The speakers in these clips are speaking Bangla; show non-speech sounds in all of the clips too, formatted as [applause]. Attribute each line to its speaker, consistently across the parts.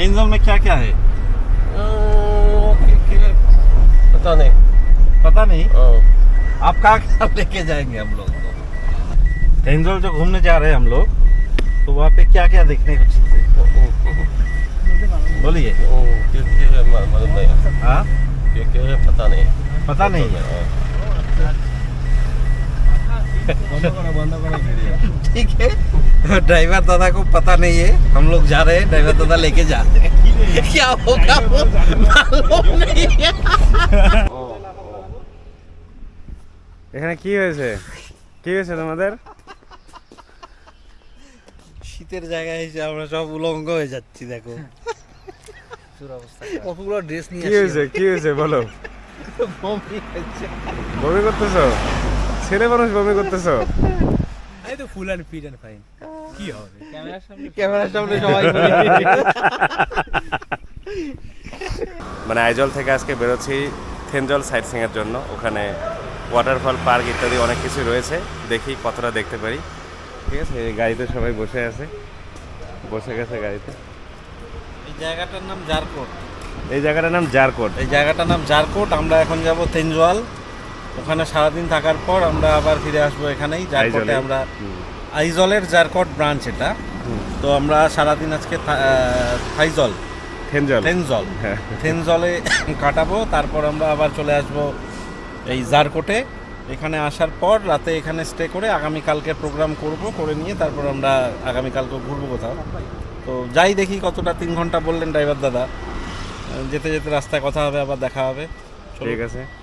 Speaker 1: हेंजल में क्या क्या है?
Speaker 2: पता नहीं।
Speaker 1: पता नहीं?
Speaker 2: हाँ।
Speaker 1: आप कहाँ लेके जाएँगे हम लोग को हेंजल जो घूमने जा रहे हैं हम लोग तो वहाँ पे क्या क्या देखने को चीज़ है? बोलिए।
Speaker 2: है? पता नहीं।
Speaker 1: पता नहीं हाँ। ठीक है ड्राइवर दादा को पता नहीं है हम लोग जा रहे हैं ड्राइवर दादा लेके जा रहे हैं क्या होगा वो मालूम नहीं है
Speaker 3: এখানে কি হয়েছে কি হয়েছে তোমাদের
Speaker 1: শীতের জায়গায় এসে আমরা সব উলঙ্গ হয়ে যাচ্ছি দেখো কতগুলো ড্রেস নিয়ে
Speaker 3: কি হয়েছে কি হয়েছে বলো বমি করতেছো ছেলে মানুষ বমি করতেছো?
Speaker 4: এই তো full and fit and fine কি হবে? ক্যামেরার সামনে
Speaker 1: ক্যামেরার সামনে সবাই
Speaker 3: মানে আইজল থেকে আজকে বেরোচ্ছি থেনজল সাইট সিংয়ের জন্য। ওখানে ওয়াটারফল পার্ক ইত্যাদি অনেক কিছু রয়েছে। দেখি কতটা দেখতে পারি। ঠিক আছে এই গাড়িতে সবাই বসে আছে। বসে গেছে গাড়িতে।
Speaker 1: এই জায়গাটার নাম জারকোট।
Speaker 3: এই জায়গাটার নাম জারকোট।
Speaker 1: এই জায়গাটার নাম জারকোট। আমরা এখন যাব তেঞ্জোয়াল ওখানে সারাদিন থাকার পর আমরা আবার ফিরে আসব এখানেই জারকোটে। আমরা আইজলের জারকোট ব্রাঞ্চ এটা। তো আমরা সারাদিন আজকে থাইজল।
Speaker 3: থেনজল।
Speaker 1: থেনজল।
Speaker 3: হ্যাঁ।
Speaker 1: থেনজলে [coughs] কাটাবো তারপর আমরা আবার চলে আসব এই জারকোটে এখানে আসার পর রাতে এখানে স্টে করে আগামীকালকে প্রোগ্রাম করব করে নিয়ে তারপর আমরা আগামীকালকে ঘুরবো কোথাও। তো যাই দেখি কতটা তিন ঘণ্টা বললেন ড্রাইভার দাদা। যেতে যেতে রাস্তায় কথা হবে আবার দেখা হবে।
Speaker 3: ঠিক আছে।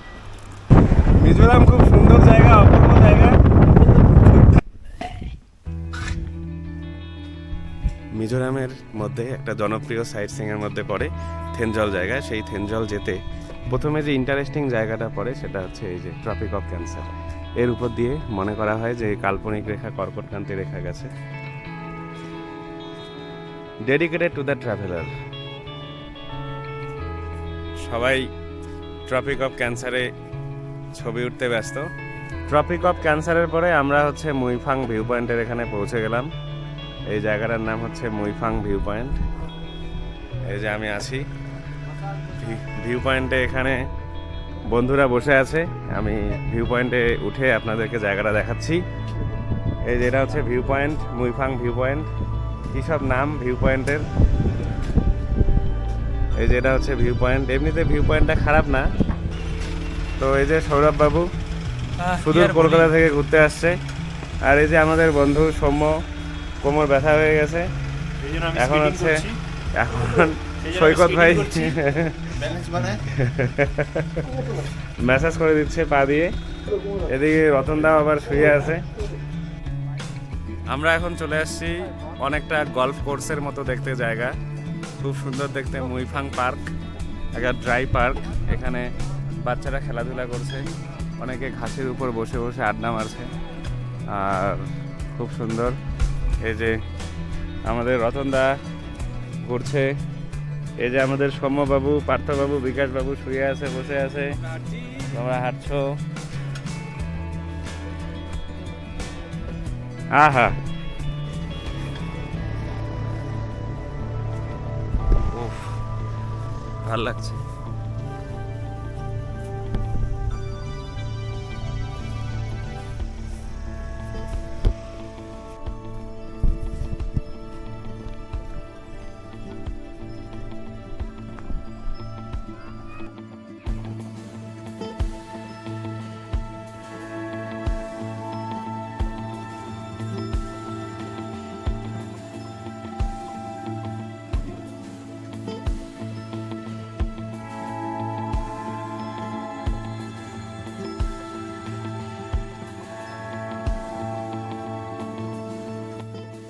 Speaker 3: খুব সুন্দর জায়গা, অপূর্ব জায়গা। মিজোরামের মধ্যে একটা জনপ্রিয় সাইট সিংয়ের মধ্যে পড়ে থেনজল জায়গা। সেই থেনজল যেতে প্রথমে যে ইন্টারেস্টিং জায়গাটা পড়ে সেটা হচ্ছে এই যে ট্রপিক অফ ক্যান্সার এর উপর দিয়ে মনে করা হয় যে কাল্পনিক রেখা কর্কটক্রান্তি রেখা গেছে। ডেডিকেটেড টু দ্য ট্রাভেলার সবাই ট্রপিক অফ ক্যান্সারে ছবি উঠতে ব্যস্ত। ট্রপিক অফ ক্যান্সারের পরে আমরা হচ্ছে মুইফাং ভিউ পয়েন্টের এখানে পৌঁছে গেলাম। এই জায়গাটার নাম হচ্ছে মুইফাং ভিউ পয়েন্ট এই যে আমি আছি। ভিউ পয়েন্টে এখানে বন্ধুরা বসে আছে। আমি ভিউ পয়েন্টে উঠে আপনাদেরকে জায়গাটা দেখাচ্ছি। এই যেটা হচ্ছে view point Muifang view point কী সব নাম ভিউ পয়েন্টের এই যেটা হচ্ছে ভিউ পয়েন্ট এমনিতে ভিউ পয়েন্টটা খারাপ না। তো এই যে সৌরভ বাবু সুদূর কলকাতা থেকে ঘুরতে আসছে। আর এই যে আমাদের বন্ধু সৌম্য কোমর ব্যথা হয়ে গেছে। এখন হচ্ছে এখন সৈকত ভাই ম্যাসাজ [laughs] করে দিচ্ছে পা দিয়ে। এদিকে রতন দাও আবার শুয়ে আছে। আমরা এখন চলে আসছি অনেকটা গলফ কোর্সের মতো দেখতে জায়গা। খুব সুন্দর দেখতে মুইফাং পার্ক একটা ড্রাই পার্ক এখানে বাচ্চারা খেলাধুলা করছে, অনেকে ঘাসের উপর বসে বসে আড্ডা মারছে, আর খুব সুন্দর। এই যে আমাদের রতনদা ঘুরছে, এই যে আমাদের সৌম্যবাবু, পার্থবাবু, বিকাশবাবু শুয়ে আছে, বসে আছে। তোমরা হাঁটছো। আহা। ভালো লাগছে।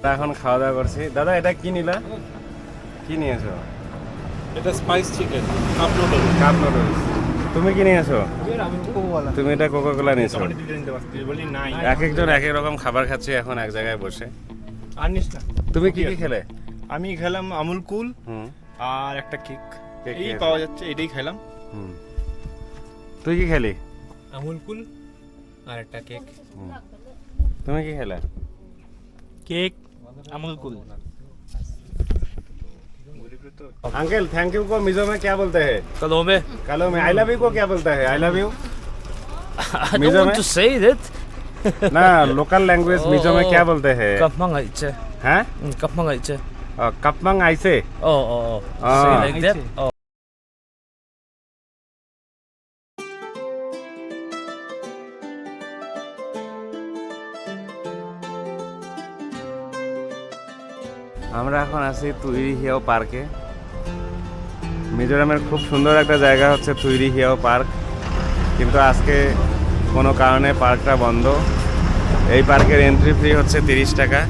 Speaker 3: তা এখন খাওয়া দাওয়া করছি। দাদা এটা কি নিলা? কি নিয়েছো?
Speaker 1: এটা spice chicken cup noodle
Speaker 3: cup noodles তুমি কি নিয়েছো? তুমি এটা কোকা কোলা নিয়েছো এক একজন এক এক রকম খাবার খাচ্ছে এখন এক জায়গায় বসে।
Speaker 4: আনিস না।
Speaker 3: তুমি কি কি খেলে?
Speaker 4: আমি খেলাম আমুল কুল
Speaker 3: হুম।
Speaker 4: আর একটা কেক।
Speaker 3: কেক
Speaker 4: এই পাওয়া যাচ্ছে এটাই খেলাম।
Speaker 3: হুম। তুই কি খেলি?
Speaker 4: আমুল কুল আর একটা কেক।
Speaker 3: হুম। তুমি কি খেলে?
Speaker 4: কেক
Speaker 3: अंकल थैंक यू को मिजो में क्या बोलते हैं?
Speaker 4: कलो में।
Speaker 3: कलो में। आई लव यू को क्या बोलता है? आई लव यू
Speaker 4: मिजो
Speaker 3: में?
Speaker 4: तू सही दैट
Speaker 3: ना लोकल लैंग्वेज मिजो में क्या oh, बोलते हैं?
Speaker 4: कपमंग आइचे
Speaker 3: हैं?
Speaker 4: हाँ? कपमंग आइचे
Speaker 3: कपमंग आइसे
Speaker 4: ओ ओ ओ। लाइक
Speaker 3: दैट এখন আছি তুইরি হিয়াও পার্কে। মিজোরামের খুব সুন্দর একটা জায়গা হচ্ছে তুইরি হিয়াও পার্ক। কিন্তু আজকে কোনো কারণে পার্কটা বন্ধ। এই পার্কের এন্ট্রি ফি হচ্ছে তিরিশ টাকা।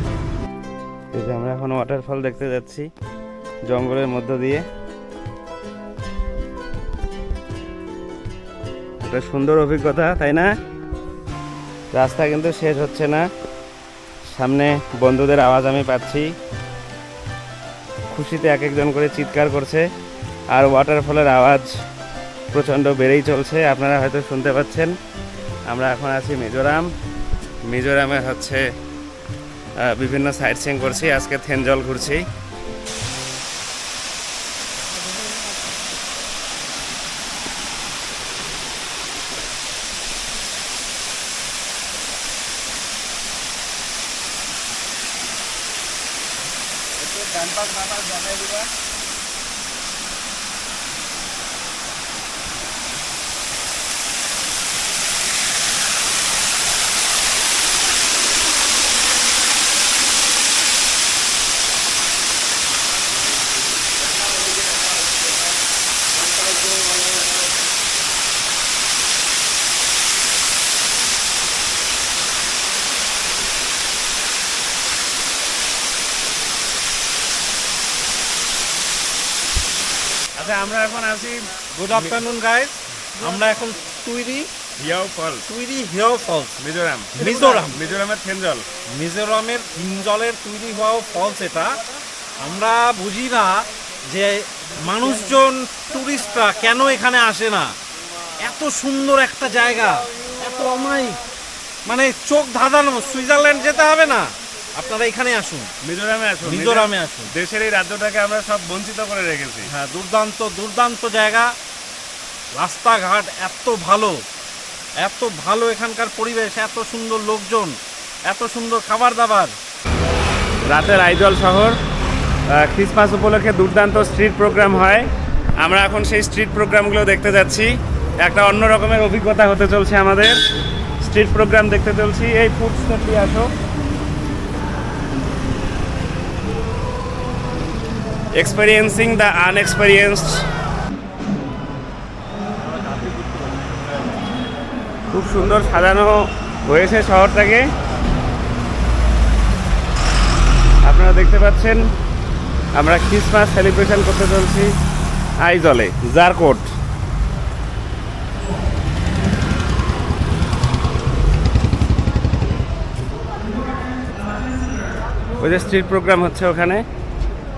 Speaker 3: এই যে আমরা এখন ওয়াটারফল দেখতে যাচ্ছি জঙ্গলের মধ্য দিয়ে। একটা সুন্দর অভিজ্ঞতা, তাই না? রাস্তা কিন্তু শেষ হচ্ছে না। সামনে বন্ধুদের আওয়াজ আমি পাচ্ছি। খুশিতে এক একজন করে চিৎকার করছে আর ওয়াটারফলের আওয়াজ প্রচণ্ড বেড়েই চলছে। আপনারা হয়তো শুনতে পাচ্ছেন, আমরা এখন আছি মিজোরাম। মিজোরামে হচ্ছে বিভিন্ন সাইট সিং করছি। আজকে থেনজল ঘুরছি। Campas, mapas, ya me আচ্ছা আমরা এখন আছি
Speaker 1: গুড আফটারনুন গাইস আমরা এখন তুইরি
Speaker 3: হিয়াও fall
Speaker 1: Tuirihiau falls.
Speaker 3: Mizoram.
Speaker 1: Mizoram.
Speaker 3: মিজোরামের থেনজল।
Speaker 1: মিজোরামের হিমজলের তৈরি হওয়া ফলস এটা। আমরা বুঝি না যে মানুষজন টুরিস্টরা কেন এখানে আসে না। এত সুন্দর একটা জায়গা এত অমায়িক। মানে চোখ ধাঁধানো সুইজারল্যান্ড যেতে হবে না। আপনারা এখানে আসুন।
Speaker 3: মিজোরামে আসুন।
Speaker 1: মিজোরামে আসুন।
Speaker 3: দেশের এই রাজ্যটাকে আমরা সব বঞ্চিত করে রেখেছি।
Speaker 1: হ্যাঁ দুর্দান্ত দুর্দান্ত জায়গা। রাস্তাঘাট এত ভালো এত ভালো এখানকার পরিবেশ এত সুন্দর লোকজন এত সুন্দর খাবার দাবার
Speaker 3: রাতের আইজল শহর ক্রিসমাস উপলক্ষে দুর্দান্ত স্ট্রিট প্রোগ্রাম হয়। আমরা এখন সেই স্ট্রিট প্রোগ্রামগুলো দেখতে যাচ্ছি। একটা অন্য রকমের অভিজ্ঞতা হতে চলছে আমাদের। স্ট্রিট প্রোগ্রাম দেখতে চলছি। এই ফুড স্টেপ আসো। এক্সপেরিয়েন্সিং দ্য আনএক্সপেরিয়েন্সড খুব সুন্দর সাজানো হয়েছে শহরটাকে। আপনারা দেখতে পাচ্ছেন, আমরা ক্রিসমাস সেলিব্রেশন করতে চলছি আইজলে জারকোট ওই যে স্ট্রিট প্রোগ্রাম হচ্ছে ওখানে।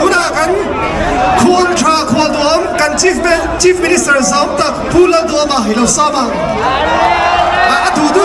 Speaker 5: Bunakan kontra kuadom kan chief chief minister zamtak pula do mahilo sama. Atudu